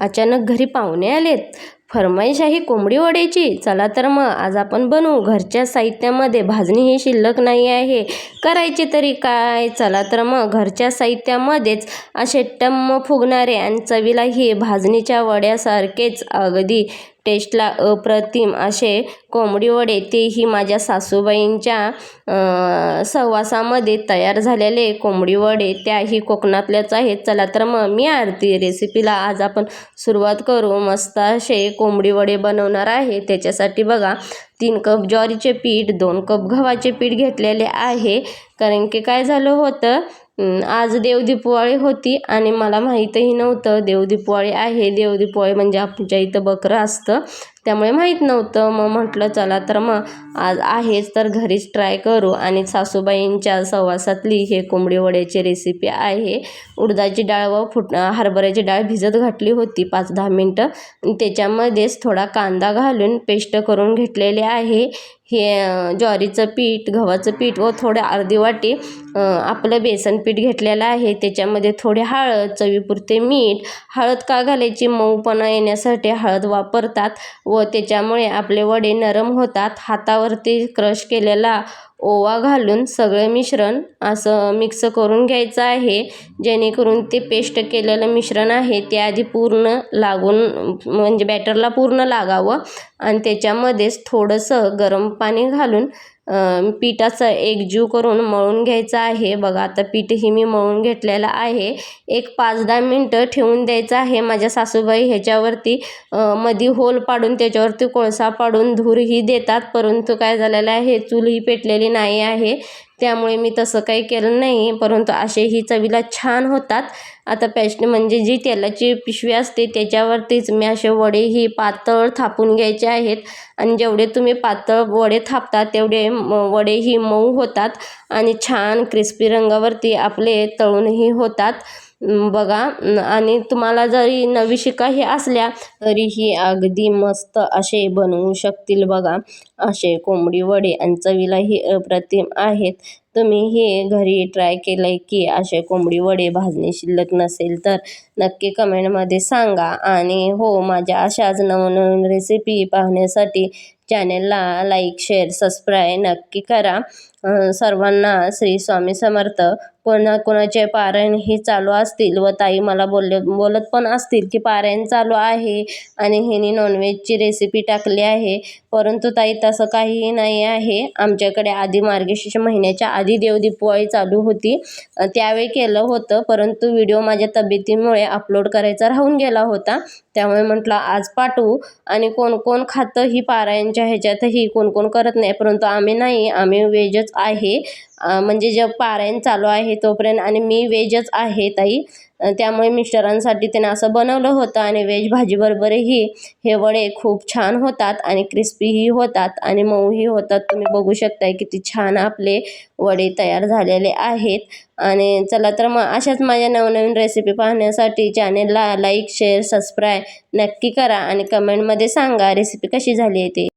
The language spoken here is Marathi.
अचानक घरी पाहुणे आलेत. फरमाईश आहे कोंबडी वड्याची? चला तर मग आज आपण बनवू. घरच्या साहित्यामध्ये भाजणी ही शिल्लक नाही आहे. करायची तरी काय? चला तर मग घरच्या साहित्यामध्येच असे टम्म फुगणारे आणि चवीलाही भाजणीच्या वड्यासारखेच अगदी टेस्टला अप्रतिम असे कोंबडी वडे तेही माझ्या सासूबाईंच्या सहवासामध्ये तयार झालेले कोंबडी वडे त्याही कोकणातल्याच आहेत. चला तर मग मी आरती रेसिपीला आज आपण सुरुवात करू. मस्त असे कोंबडी वडे बनवणार आहे. त्याच्यासाठी बघा तीन कप ज्वारीचे पीठ दोन कप गव्हाचे पीठ घेतलेले आहे. कारण की काय झालं होतं आज देवदीपवाळी होती आणि मला माहीतही नव्हतं देवदीपवाळी आहे. देवदीपवाळी म्हणजे आमच्या इथं बकरं असतं. त्यामुळे माहीत नव्हतं. मग म्हटलं चला तर मग आज आहेच तर घरीच ट्राय करू. आणि सासूबाईंच्या सहवासातली हे कोंबडी वड्याची रेसिपी आहे. उडदाची डाळ व फुट हरभऱ्याची डाळ भिजत घातली होती पाच दहा मिनटं. त्याच्यामध्येच थोडा कांदा घालून पेस्ट करून घेतलेले आहे. हे ज्वारीचं पीठ गव्हाचं पीठ व थोडं अर्धी वाटी आपलं बेसन पीठ घेतलेलं आहे. त्याच्यामध्ये थोडी हळद चवीपुरते मीठ. हळद का घालायची? मऊपणा येण्यासाठी हळद वापरतात व त्याच्यामुळे आपले वडे नरम होतात. हातावरती क्रश केलेला ओवा घालून सगळं मिश्रण असं मिक्स करून घ्यायचं आहे. जेणेकरून ते पेस्ट केलेलं मिश्रण आहे ते आधी पूर्ण लागून म्हणजे बॅटरला पूर्ण लागावं आणि त्याच्यामध्येच थोडंसं गरम पाणी घालून पिठाचं एकजीव करून मळून घ्यायचं आहे. बघा आता पीठही मी मळून घेतलेलं आहे. एक पाच दहा मिनटं ठेवून द्यायचं आहे. माझ्या सासूबाई ह्याच्यावरती मधी होल पाडून त्याच्यावरती कोळसा पाडून धूरही देतात. परंतु काय झालेलं आहे? चूलही पेटलेली नाही आहे. त्यामुळे मी तसं काही केलं नाही. परंतु असेही चवीला छान होतात. आता पेस्ट म्हणजे जी तेलाची पिशवी असते त्याच्यावरतीच मी असे वडे ही पातळ थापून घ्यायचे आहेत. आणि जेवढे तुम्ही पातळ वडे थापता तेवढे म वडेही मऊ होतात. आणि छान क्रिस्पी रंगावरती आपले तळूनही होतात. बघा. आणि तुम्हाला जरी नवीशी काही असल्या तरीही अगदी मस्त असे बनवू शकतील बघा. असे कोंबडी वडे आणि चवीलाही अप्रतिम आहेत. तुम्ही हे घरी ट्राय केलं की असे कोंबडी वडे भाजणे शिल्लक नसेल तर नक्की कमेंटमध्ये सांगा. आणि हो माझ्या अशाच नवनवीन रेसिपी पाहण्यासाठी चॅनेलला लाईक शेअर सबस्क्राईब नक्की करा. सर्वांना श्री स्वामी समर्थ. कोणा कोणाचे पारायण हे चालू असतील व ताई मला बोलले बोलत पण असतील की पारायण चालू आहे आणि ह्यानी नॉनव्हेजची रेसिपी टाकली आहे. परंतु ताई तसं काहीही नाही आहे. आमच्याकडे आधी मार्गशीर्ष महिन्याच्या आधी देवदीपवाळी चालू होती. त्यावेळी केलं होतं परंतु व्हिडिओ माझ्या तब्येतीमुळे अपलोड करायचा राहून गेला होता. त्यामुळे म्हटलं आज पाठवू. आणि कोण कोण खातं ही पारायणच्या ह्याच्यातही कोण कोण करत नाही. परंतु आम्ही नाही आम्ही व्हेजच आहे. म्हणजे जे पारायण चालू आहे तोपर्यंत आणि मी व्हेजच आहे ताई. त्यामुळे मिस्टरांसाठी त्यानं असं बनवलं होतं आणि व्हेज भाजीबरोबरही हे वडे खूप छान होतात आणि क्रिस्पीही होतात आणि मऊही होतात. तुम्ही बघू शकताय किती छान आपले वडे तयार झालेले आहेत. आणि चला तर मग अशाच माझ्या नवनवीन रेसिपी पाहण्यासाठी चॅनेलला लाईक शेअर सबस्क्राईब नक्की करा आणि कमेंटमध्ये सांगा रेसिपी कशी झाली आहे ते.